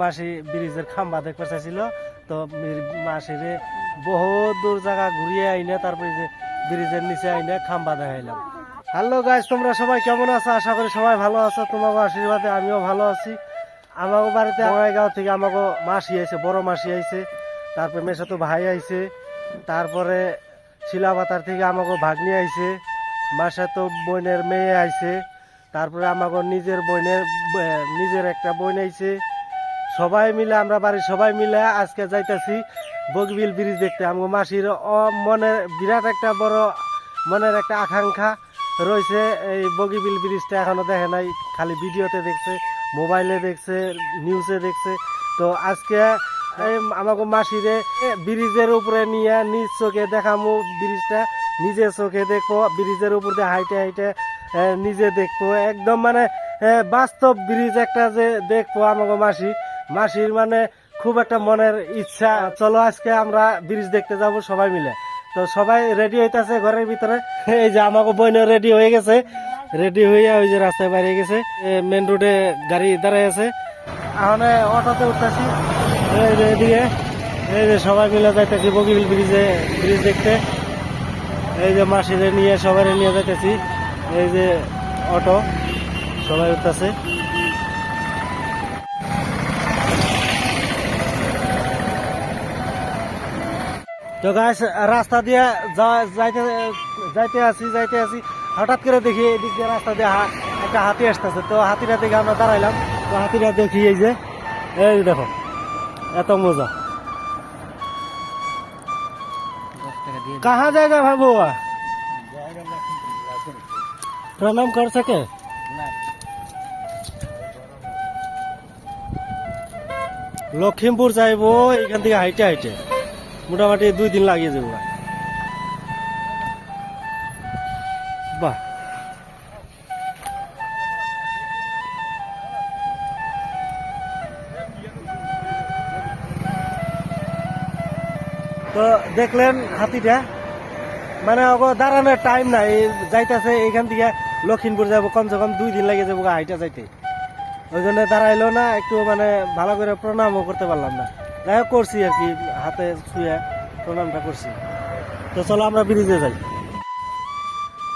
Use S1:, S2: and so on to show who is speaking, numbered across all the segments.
S1: মাসি ব্রিজের খাম্বা দেখতে চাইছিল, তো মাসিরে বহুত দূর জায়গা ঘুরিয়ে আইনে, তারপরে যে ব্রিজের নিচে আইনে খাম্বা দেখাইলাম। হ্যালো গাইজ তোমরা সবাই কেমন আছো? আশা করি সবাই ভালো আছো তোমাকে আশীর্বাদে আমিও ভালো আছি। আমাকে বাড়িতে বঙ্গাইগাঁও থেকে আমাকে মাসি আইছে, বড় মাসি আইছে, তারপরে মেশাতো ভাই আইছে, তারপরে শিলাপাতার থেকে আমাকে ভাগ্নি আইছে মাসাতো বোনের মেয়ে আইছে, তারপরে আমাকে নিজের বোনের নিজের একটা বোন আইছে সবাই মিলে, আমরা বাড়ির সবাই মিলে আজকে যাইতেছি বগবিল ব্রিজ দেখতে। আমাকে মাসির অ- মনে বিরাট একটা বড় মনের একটা আকাঙ্ক্ষা রয়েছে এই বগিবিল ব্রিজটা এখনও দেখে নাই, খালি ভিডিওতে দেখছে, মোবাইলে দেখছে নিউজে দেখছে। তো আজকে আমাকে মাসিরে ব্রিজের উপরে নিয়ে নিজ চোখে দেখামু ব্রিজটা নিজে চোখে দেখব ব্রিজের উপর দিয়ে হাইটে হাইটে নিজে দেখব। একদম মানে বাস্তব ব্রিজ একটা যে দেখব আমাকে মাসি। মাসির মানে খুব একটা মনের ইচ্ছা, চলো আজকে আমরা ব্রিজ দেখতে যাব সবাই মিলে। তো সবাই রেডি হইতাছে ঘরের ভিতরে? এই যে আমাকে বইনে রেডি হয়ে গেছে। রেডি হইয়া ওই যে রাস্তায় বাইরে গেছে। মেন রোডে গাড়ি দাঁড়ায় আছে। এখন অটোতে উঠতেছি। এই এদিকে, এই যে সবাই মিলে যাইতেছি বগিবিল ব্রিজে, ব্রিজ দেখতে। এই যে মাসিরে নিয়ে সবাই নিয়ে যাইতেছি। এই যে অটো, সবাই উঠতেছে। তো গাছ রাস্তা দিয়ে যা- যাইতে যাইতে আছি যাইতে আছি হঠাৎ করে দেখি এদিক দিয়ে রাস্তা দিয়ে হা- একটা হাতি আসতেছে তো হাতিটা দেখে আমরা দাঁড়াইলাম তো হাতিটা দেখি এই যে এই যে দেখো এত মজা कहाँ जाएगा भाई बुआ प्रणाम कर सके লখিমপুর যাইব এখান থেকে হাইটে হাইটে মোটামুটি দুই দিন লাগিয়ে যাব বাহ। তো দেখলেন হাতিটা। মানে দাঁড়ানোর টাইম নাই, যাইতেছে এখান থেকে লক্ষিমপুর যাব, কমসে কম দুই দিন লাগে যাব হাইটা যাইতে। ওই জন্য দাঁড়াইলো না, একটু মানে ভালো করে প্রণামও করতে পারলাম না। যাই করছি আর কি, হাতে ছুঁয়ে প্রণামটা করছি। তো চলো আমরা ব্রিজে যাই।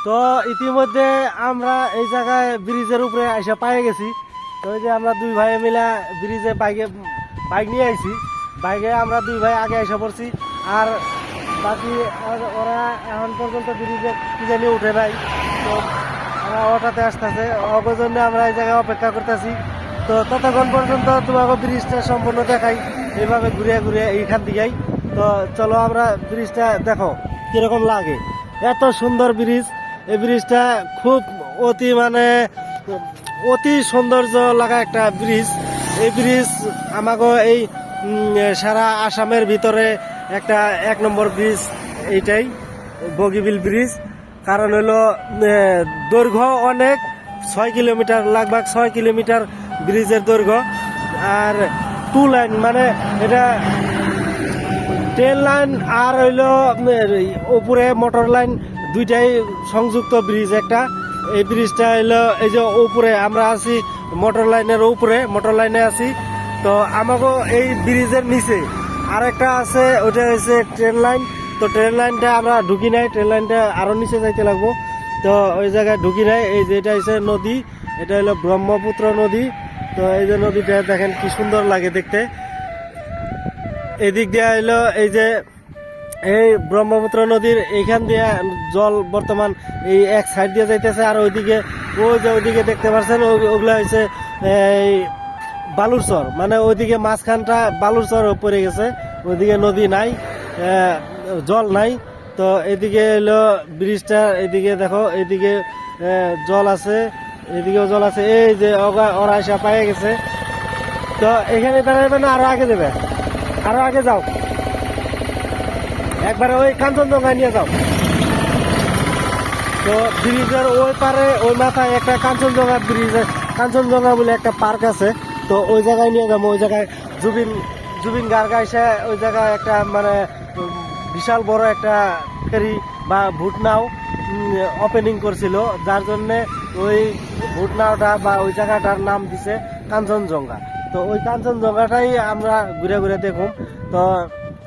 S1: তো ইতিমধ্যে আমরা এই জায়গায় ব্রিজের উপরে এসে পায়ে গেছি। তো যে আমরা দুই ভাই মিলে ব্রিজে বাইকে, বাইক নিয়ে আইছি। বাইকে আমরা দুই ভাই আগে এসে পড়ছি। আর বাকি ওরা এখন পর্যন্ত ব্রিজে কি জানি উঠে নাই। তো ওরা ওটাতে আসতেছে। ওর আমরা এই জায়গায় অপেক্ষা করতেছি। তো ততক্ষণ পর্যন্ত তোমাকে ব্রিজটা সম্পূর্ণ দেখাই, এইভাবে ঘুরে ঘুরে এইখান দিকেই তো চলো আমরা ব্রিজটা দেখো, কীরকম লাগে। এত সুন্দর ব্রিজ, এই ব্রিজটা খুব অতি মানে অতি সৌন্দর্য লাগা একটা ব্রিজ। এই ব্রিজ আমাকে এই সারা আসামের ভিতরে একটা এক নম্বর ব্রিজ, এইটাই, বগিবিল ব্রিজ। কারণ হলো দৈর্ঘ্য অনেক, ছয় কিলোমিটার, লাগভাগ ছয় কিলোমিটার ব্রিজের দৈর্ঘ্য আর টু লাইন মানে এটা ট্রেন লাইন আর হইল উপরে মোটর লাইন দুইটাই সংযুক্ত ব্রিজ একটা। এই ব্রিজটা হইল এই যে উপরে, আমরা আছি মোটর লাইনের উপরে মোটর লাইনে আছি। তো আমাকে এই ব্রিজের নিচে আরেকটা আছে ওটা হচ্ছে ট্রেন লাইন তো ট্রেন লাইনটা আমরা ঢুকি নাই ট্রেন লাইনটা আরও নিচে যাইতে লাগবো। তো ওই জায়গায় ঢুকি নাই, এই যে এটা হচ্ছে নদী, এটা হলো ব্রহ্মপুত্র নদী। তো এই যে নদীটা, দেখেন কি সুন্দর লাগে দেখতে। এদিক দিয়ে এলো এই যে এই ব্রহ্মপুত্র নদীর, এইখান দিয়ে জল বর্তমান এই এক সাইড দিয়ে যাইতেছে, আর ওইদিকে, ওই যে ওইদিকে দেখতে পাচ্ছেন ওগুলা হচ্ছে এই বালুর চর মানে ওইদিকে মাঝখানটা বালুর চর পড়ে গেছে, ওইদিকে নদী নাই জল নাই। তো এদিকে এলো ব্রিজটা, এদিকে দেখো, এদিকে জল আছে। এদিকেও জল আছে। এই যে ওরা এসে পায়ে গেছে। তো এখানে দাঁড়াবে না আরও আগে দেবে। আরও আগে যাও। একবারে ওই কাঞ্চনজঙ্ঘা নিয়ে যাও। তো ব্রিজের ওই পারে, ওই মাথায় একটা কাঞ্চনজঙ্ঘা ব্রিজ, কাঞ্চনজঙ্ঘা বলে একটা পার্ক আছে। তো ওই জায়গায় নিয়ে যাব। ওই জায়গায় জুবিন জুবিন গার্গা এসে ওই জায়গায় একটা মানে বিশাল বড় একটা ফেরি বা ভুটনাও ওপেনিং করছিল যার জন্যে ওই ভুটনাওটা বা ওই জায়গাটার নাম দিছে কাঞ্চনজঙ্ঘা। তো ওই কাঞ্চনজঙ্ঘাটাই আমরা ঘুরে ঘুরে দেখুম। তো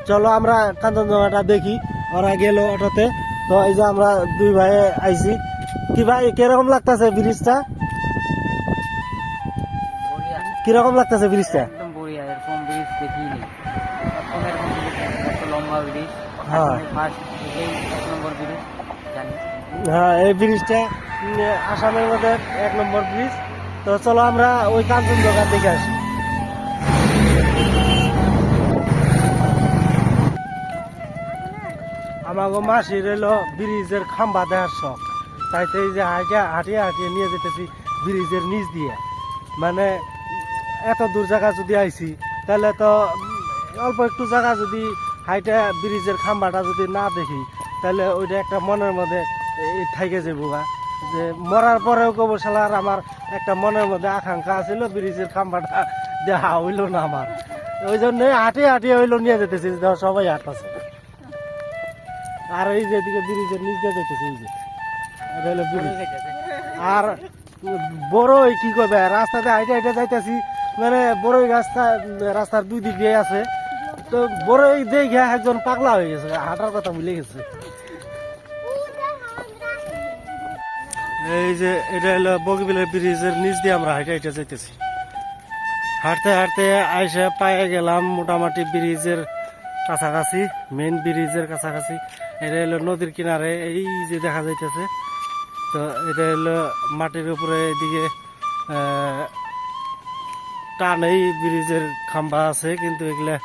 S1: চলো আমরা কাঞ্চনজঙ্ঘাটা দেখি ওরা গেল অটোতে। তো এই যে আমরা দুই ভাই আইছি। কি ভাই কীরকম লাগতেছে ব্রিজটা? কীরকম লাগতেছে ব্রিজটা?
S2: একদম বড়িয়া এরকম ব্রিজ দেখিনি। এরকম লম্বা ব্রিজ।
S1: হ্যাঁ।
S2: ফার্স্ট
S1: হ্যাঁ এই ব্রিজটা আসামের মধ্যে এক নম্বর ব্রিজ। তো চলো আমরা ওই কাঞ্চনজঙ্ঘা দেখে আসি। আমাগো মাসি রইল ব্রিজের খাম্বা দেওয়ার শখ। তাইতে এই যে হাঁটিয়া হাঁটিয়ে হাঁটিয়ে নিয়ে যেতেছি ব্রিজের নিচ দিয়ে। মানে এত দূর জায়গা যদি আইছি, তাহলে তো অল্প একটু জায়গা যদি হাইটা ব্রিজের খাম্বাটা যদি না দেখি, তাহলে ওইটা একটা মনের মধ্যে থাইকে যাব গা। যে মরার পরেও কবশালার আমার একটা মনের মধ্যে আকাঙ্ক্ষা আছিল, ব্রিজের খাম্বাটা দেখা হইল না আমার। ওই জন্য হাঁটিয়ে হাঁটিয়ে হইল নিয়ে যেতেছি দেখো সবাই হাঁটতেছে। আর এই যে এদিকে ব্রিজের নিচ দিয়ে যেতেছে এই যে। ব্রিজ। আর বড়ই কি করবে রাস্তাতে হাইটে হাইটে যাইতেছি মানে বড়ই রাস্তা, রাস্তার দুই দিক আছে। তো বড়ই দেখে একজন পাগলা হয়ে গেছে, হাঁটার কথা ভুলে গেছে। এই যে, এটা হলো বগিবিলের ব্রিজের নিচ দিয়ে আমরা হাইটে হাইটে যাইতেছি। হাঁটতে হাঁটতে আইসা পায়ে গেলাম মোটামুটি ব্রিজের কাছাকাছি মেন ব্রিজের কাছাকাছি। এটা হলো নদীর কিনারে, এই যে দেখা যাইতেছে। তো এটা হলো মাটির উপরে এদিকে টানেই ব্রিজের খাম্বা আছে, কিন্তু এগুলা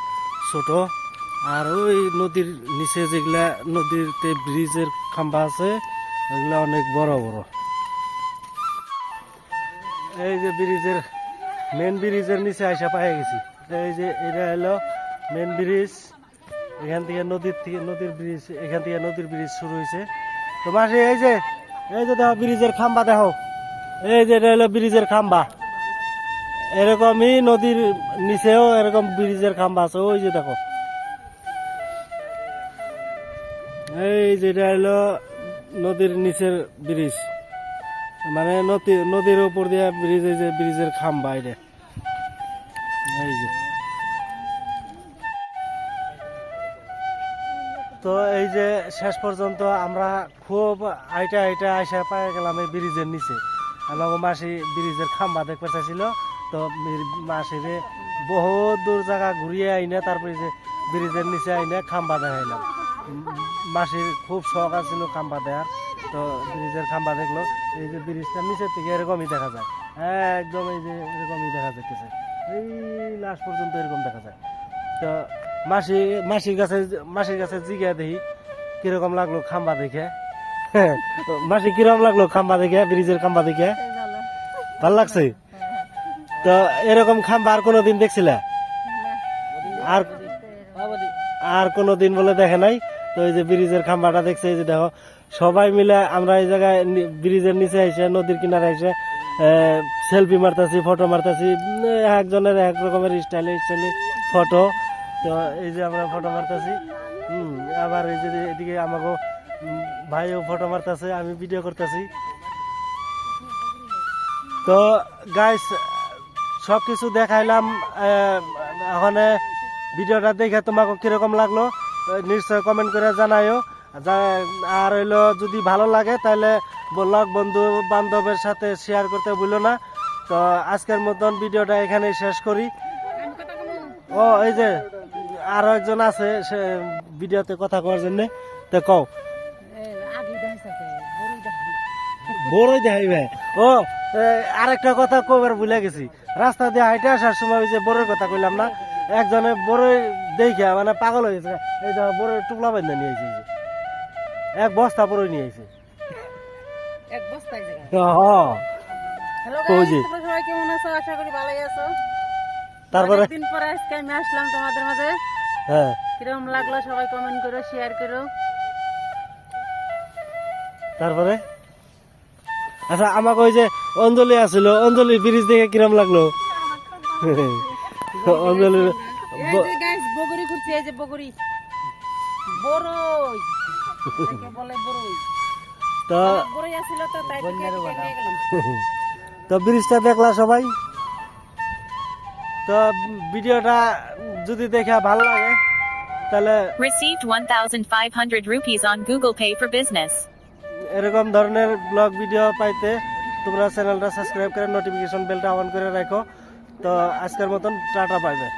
S1: ছোট। আর ওই নদীর নিচে যেগুলা, নদীতে ব্রিজের খাম্বা আছে এগুলা অনেক বড় বড়। এই যে ব্রিজের মেন ব্রিজের নিচে আইসা পাই গেছি। এই যে এটা হলো মেন ব্রিজ, এখান থেকে নদীর থেকে, নদীর ব্রিজ, এখান থেকে নদীর ব্রিজ শুরু হয়েছে তো মাসে, এই যে এই যে দেখো ব্রিজের খাম্বা দেখো। এই যে এটা হলো ব্রিজের খাম্বা। এরকমই নদীর নিচেও এরকম ব্রিজের খাম্বা আছে, ওই যে দেখো। এই যেটা হলো নদীর নিচের ব্রিজ। মানে নদী, নদীর উপর দিয়ে ব্রিজ এই যে ব্রিজের খাম্বা এটা এই যে। তো এই যে শেষ পর্যন্ত আমরা খুব আইটা আইটা আইসা পায়ে গেলাম এই ব্রিজের নিচে। আমাকে মাসি ব্রিজের খাম্বা দেখতে চাইছিল। তো মাসিরে বহুত দূর জায়গা ঘুরিয়ে আইনে, তারপরে যে ব্রিজের নিচে আইনে খাম্বা দেখাইলাম। মাসির খুব শখ আছিল খাম্বা দেওয়ার তো ব্রিজের খাম্বা দেখল এই যে ব্রিজটা নিচের থেকে এরকমই দেখা যায়। একদম এই যে এরকমই দেখা যাইতেছে। এই লাস্ট পর্যন্ত এরকম দেখা যায়। তো মাসি মাসির কাছে মাসির কাছে জিজ্ঞা দেখি কীরকম লাগল খাম্বা দেখে? মাসি কীরকম লাগল খাম্বা দেখে ব্রিজের খাম্বা দেখে? ভালো লাগছে? তো এরকম খাম্বা আর কোনোদিন দেখছিলে? আর আর কোনোদিন বলে দেখে নাই? তো এই যে ব্রিজের খাম্বাটা দেখছে এই যে দেখো সবাই মিলে আমরা এই জায়গায় ব্রিজের নিচে এসে, নদীর কিনারে এসে সেলফি মারতাছি ফটো মারতাছি একজনের এক রকমের স্টাইলে স্টাইলে ফটো তো এই যে আমরা ফটো মারতাছি। হুম, আবার এই যে এদিকে আমাকে ভাইও ফটো মারতাছে, আমি ভিডিও করতেছি। তো গাইস সব কিছু দেখাইলাম ওখানে ভিডিওটা দেখে তোমাকে কীরকম লাগল নিশ্চয় কমেন্ট করে জানাইও। আর হইল যদি ভালো লাগে তাহলে ব্লগ বন্ধু বান্ধবের সাথে শেয়ার করতে ভুলো না। তো আজকের মতন ভিডিওটা এখানেই শেষ করি। ও, এই যে আরও একজন আছে, সে ভিডিওতে কথা কওয়ার জন্য। তো কও। বড়ই দেখাইবে ও আরেকটা কথা কবার ভুলে গেছি। রাস্তা দিয়ে হাইটে আসার সময় যে বড়ের কথা কইলাম না? একজনে বড়ই দেখে মানে পাগল হয়ে গেছে। এই বড়ই টুকলা বান্ধা নিয়ে যে। এক বস্তা বড়ই নিয়ে আইছে।
S3: এক বস্তায় জায়গা
S1: হ্যাঁ
S3: হ্যালো
S1: যে।
S3: তোমরা সবাই কেমন আছো? আশা করি ভালোই আছো।
S1: তারপরে?
S3: দিন পরে আজকে আমি আসলাম তোমাদের মাঝে।
S1: হ্যাঁ।
S3: কীরকম লাগল সবাই কমেন্ট করো শেয়ার করো।
S1: তারপরে? আচ্ছা আমাকে ওই যে অঞ্জলি আছিল অঞ্জলি ব্রিজ দেখে কিরম লাগল? অঞ্জলি
S3: গাইস বগরি ঘুরছে এই যে বগরি। বড়ই।
S1: তো ব্রিজটা দেখলা সবাই? তো ভিডিওটা যদি দেখে ভালো লাগে তাহলে
S4: Received 1,500 rupees on Google Pay for Business.
S1: এরকম ধরনের ব্লগ ভিডিও পাইতে তোমরা চ্যানেলটা সাবস্ক্রাইব করে নোটিফিকেশন বেলটা অন করে রাখো। তো আজকের মতন টাটা পাইবে